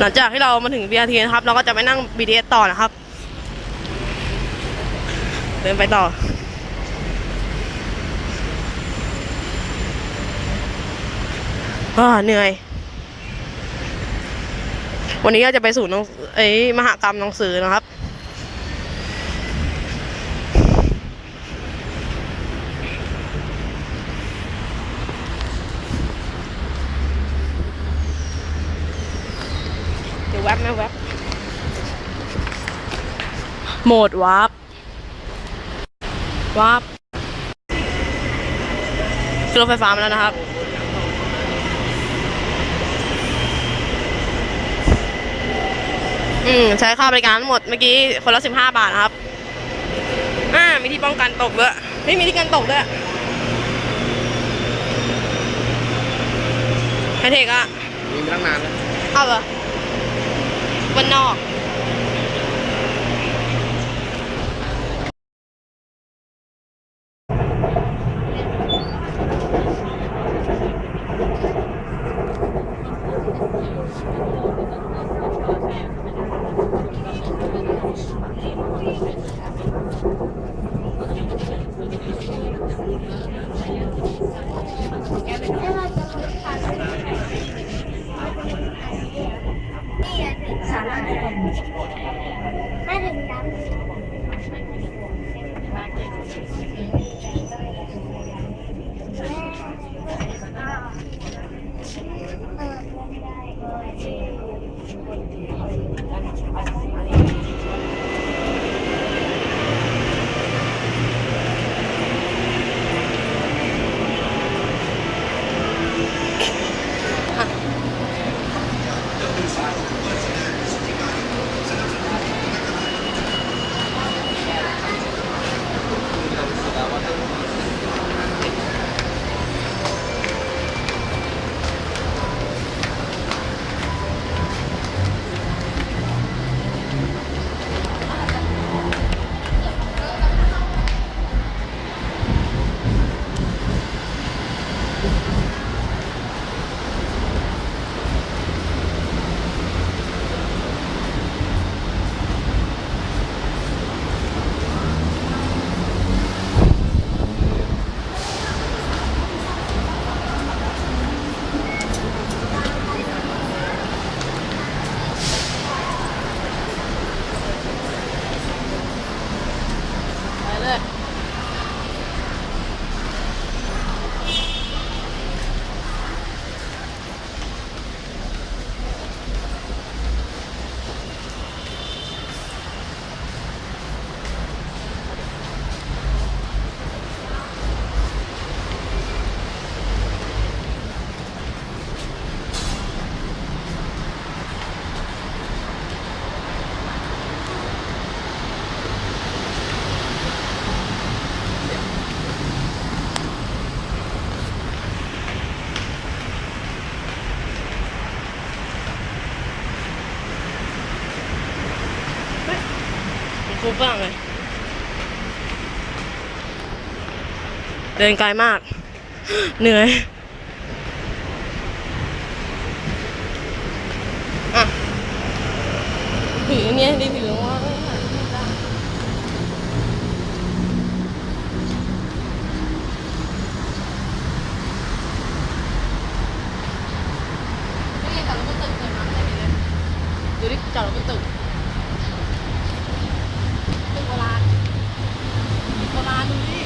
หลังจากที่เรามาถึง BRT นะครับ เราก็จะไปนั่ง BTS ต่อนะครับ เดินไปต่อ ก็เหนื่อย วันนี้ก็จะไปสู่น้องไอ้มหากรรมหนังสือนะครับ เดี๋ยวแวบนะแวบ โหมดวาร์ปวาร์ปขึ้นรถไฟฟ้ามาแล้วนะครับ อืม ใช้ค่าบริการทั้งหมดเมื่อกี้คนละสิบห้าบาทนะครับ อ่า มีที่ป้องกันตกด้วยไม่มีที่กันตกด้วยไฮเทคอะมีมาตั้งนานแล้ว เอาเหรอวันนอก สาระไม่ถึงน้ไบ้างเลย เดินไกลมาก เหนื่อยอะถืออันเนี่ยดิถือว่าดูดิจอดรถบนตึก ตึกโบราณตึกโบราณดูดิ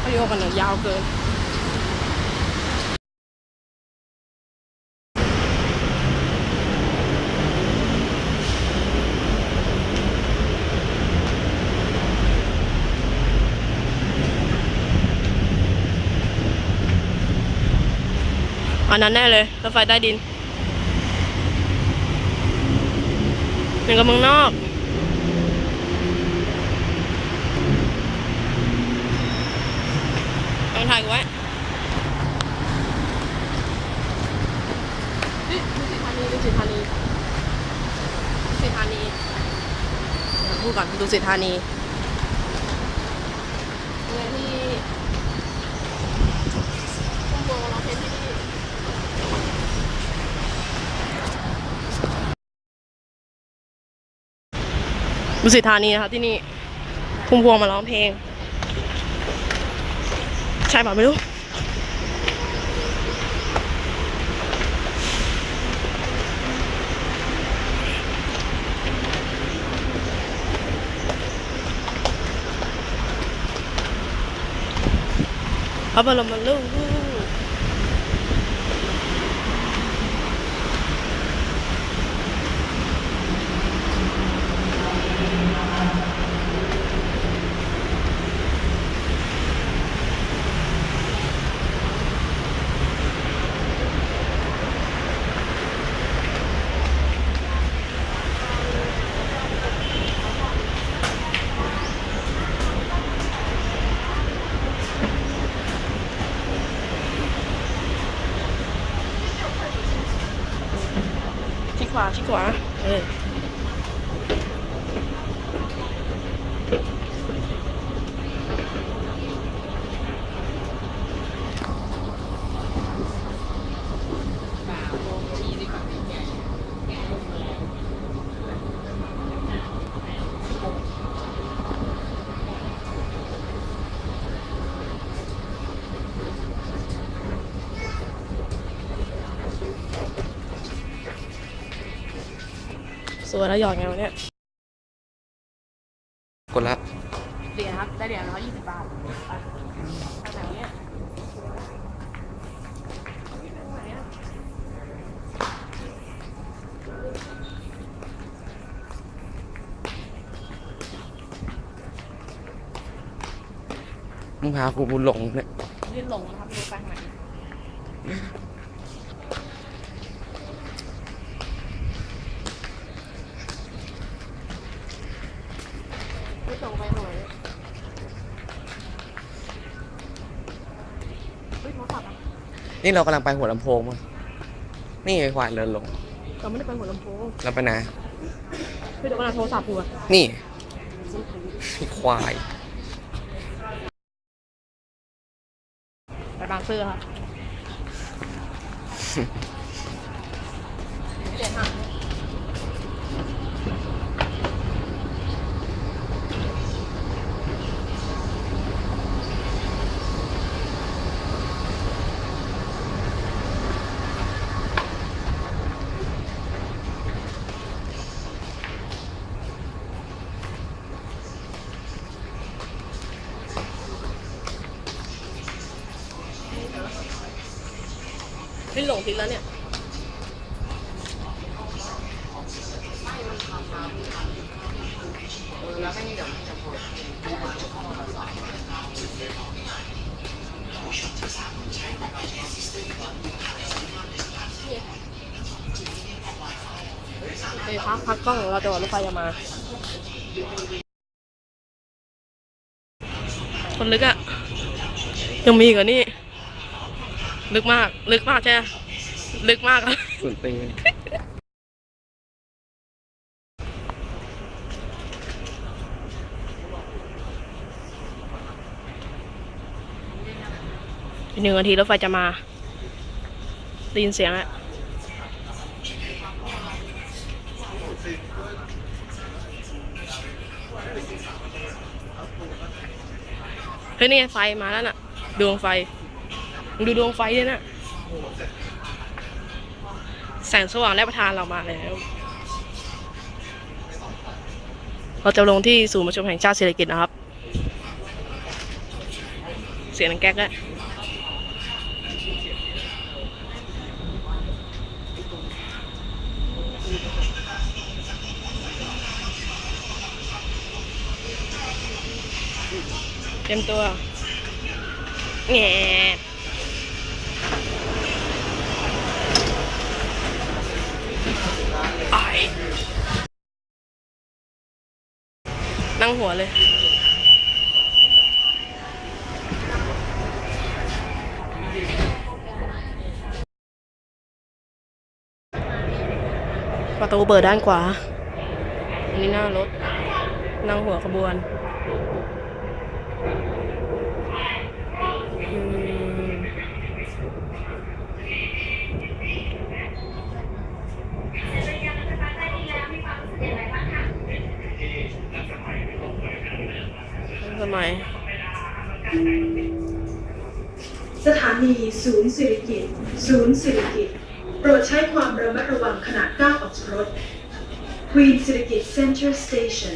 เขาโย กันเนี่ยยาวเกิน อันนั้นแน่เลยรถไฟใต้ดินเป็นกับเมืองนอก องถ่ายกูไว้สิทธานีดุสิทธานีเดี๋ยวพูดก่อนดุสิทธานีเมื่อที่พุ่มพวงมาร้องเพลงที่นี่ดุสิทธานีนะครับที่นี่พุ่มพวงมาร้องเพลง ใช่ป่ะไม่รู้พระบรมรูปชิดขวาชิด ขวาเสวยแล้วหยอดไงวะเนี่ย กดละเหรียญครับ ได้เหรียญร้อยยี่สิบบาทไปไหนวะเนี่ยมึงพากูบุญหลงเนี่ยลื่นลงนะครับดูไปทางไหนไม่ตรงไปหน่อยเฮ้ยโทรศัพท์อะ นี่เรากำลังไปหัวลำโพงมั้งนี่ไอ้ควายเดินลง เราไม่ได้ไปหัวลำโพงเราไปไหนเฮ้ยเดี๋ยวกำลังโทรศัพท์อยู่อะนี่ไอ้ควายไปบางซื่อครับเดี๋ยวถา มไม่หลงทิศแล้วเนี่ยไปพักพักกล้องเราจะว่ารถไฟจะมา คนลึกอะยังมีกเหรอนี่ลึกมาก ลึกมากใช่ ลึกมากอะส่วนตีนอีกหนึ่งนาทีรถไฟจะมาได้ยินเสียงอะเฮ้ยนี่ไงไฟมาแล้วน่ะ ดวงไฟมึงดูดวงไฟด้วยนะแสงสว่างและประทานเรามาแล้ว เราจะลงที่ศูนย์ประชุมแห่งชาติเศรษฐกิจนะครับ เสียงนังแก๊กอะเตรียมตัวแง่อาย นั่งหัวเลย ประตูเปิดด้านขวา อันนี้หน้ารถ นั่งหัวขบวนอืม สมัยสถานีศูนย์สิริกิตศูนย์สิริกิตโปรดใช้ความระมัดระวังขณะก้าวออกจากรถ Queen Sirikit Center Station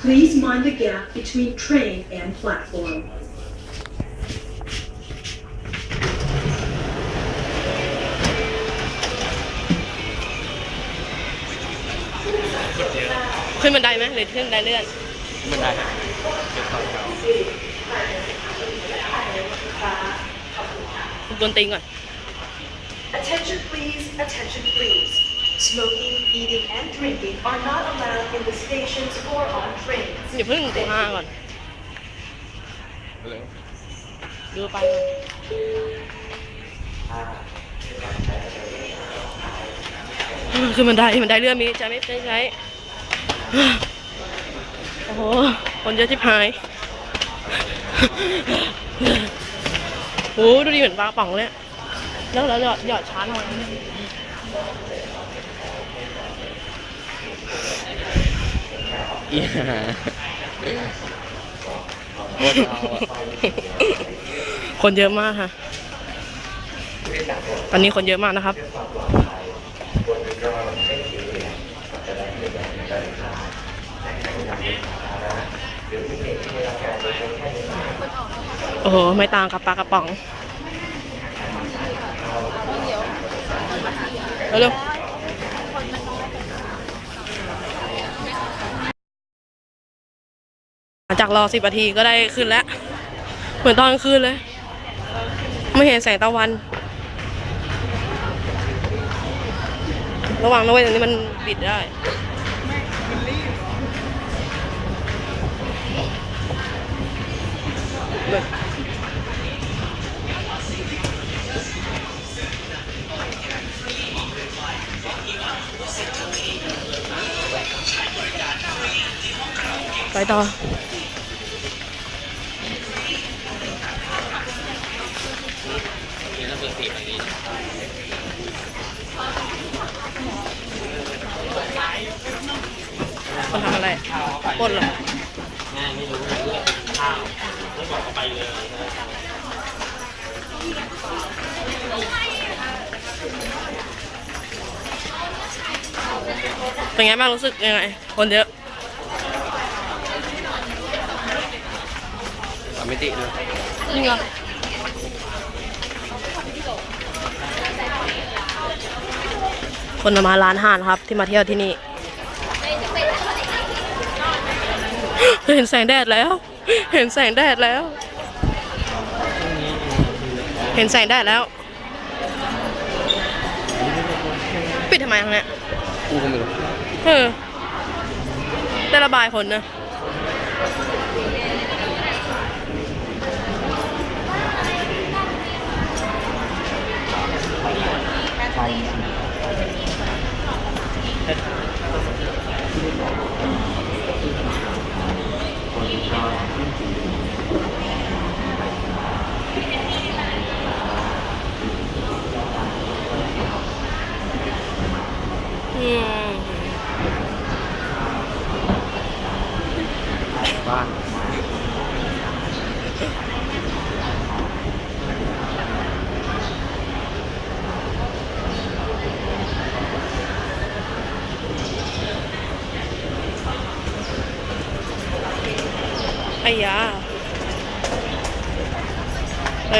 Please mind the gap between train and platform ขึ้นบันไดไหมหรือขึ้นบันไดเลื่อนไม่ได้ครับเป็นตอนแถวด นตรีก่อน Attention please attention please Smoking, eating and drinking are not allowed in the stations or on trains อย่าเพิ่งตีห้าก่อนเลยดูไปก่ โอ้โห คนเยอะชิบหายโอ้โหดูดิเหมือนปลาป่องเลยอะแล้วแล้วหยอดหยอดช้าหน่อยอีห่าโคตรเอาอะคนเยอะมากค่ะ ตอนนี้คนเยอะมากนะครับ โอ้โหไม่ต่างกับปลากระป๋องเร็วหลังจากรอสิบนาทีก็ได้ขึ้นแล้ว เหมือนตอนกลางคืนเลย ไม่เห็นแสงตะวัน ระวังนะเว้ยตรงนี้มันบิดได้ไปต่ ไปต่อ เขทำอะไรปล้นเหรอเป็นไงบ้างรู้สึกยังไง คนเยอะ สา มมิติเลยจริงเหรอคนมาร้านอาหารครับ ที่มาเที่ยวที่นี่เห็นแสงแดดแล้ว เห็นแสงแดดแล้ว เห็นแสงแดดแล้ว ปิดทำไมทางเนี้ยกูก็ไม่รู้เออได้ระบายคนนะ อื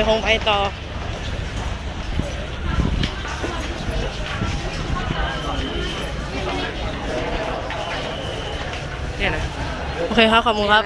คงไปต่อเนี่ยนะโอเคครับขอบคุณครับ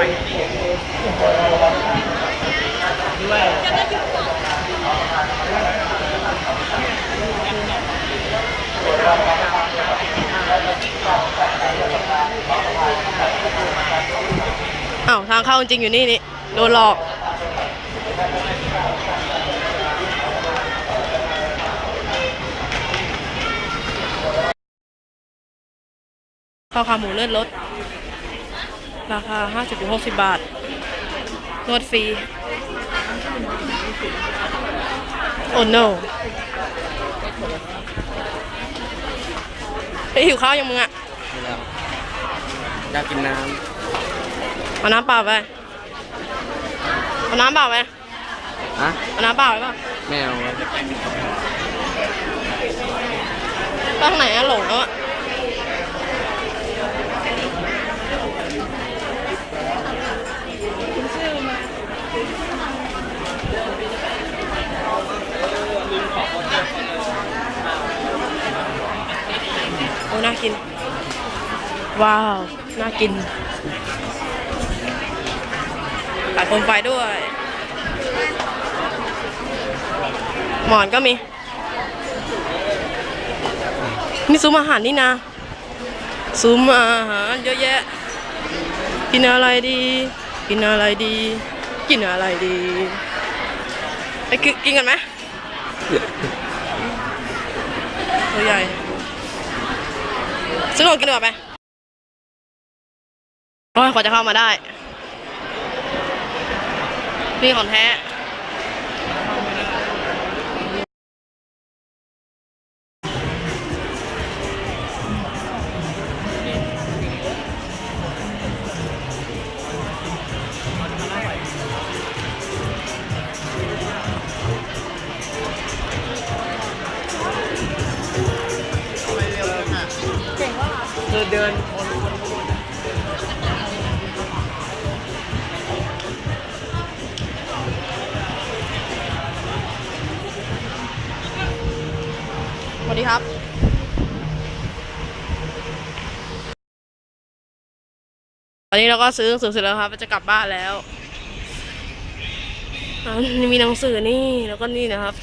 อ้าวทางเข้าจริงอยู่นี่นี่โดนหลอกข้าวขาหมูเลือดลด ราคา 50-60 บาท นวดฟรี โอ้ no ไปหิวข้าวยังมึงอะไม่แล้วอยากกินน้เอาน้ำเปล่าไปเอาน้ำเปล่าไปำอะเอาน้ำเปล่าไปป่ะแมวไปทางไหนอะหลงแล้วอะโอ้ น่ากิน ว้าว น่ากินขายโคมไฟด้วย หมอนก็มีมีซุ้มอาหารนี่นะ ซุ้มอาหารเยอะแยะ กินอะไรดี กินอะไรดี กินอะไรดี ไปกินกินกันไหมตัวใหญ่ซื้อของกินดีกว่าไหมโอ้ยกว่าจะเข้ามาได้ นี่ของแท้เดินเดิน ครับตอนนี้เราก็ซื้อหนังสือเสร็จแล้วครับจะกลับบ้านแล้วอ่ามีหนังสือนี่แล้วก็นี่นะครับ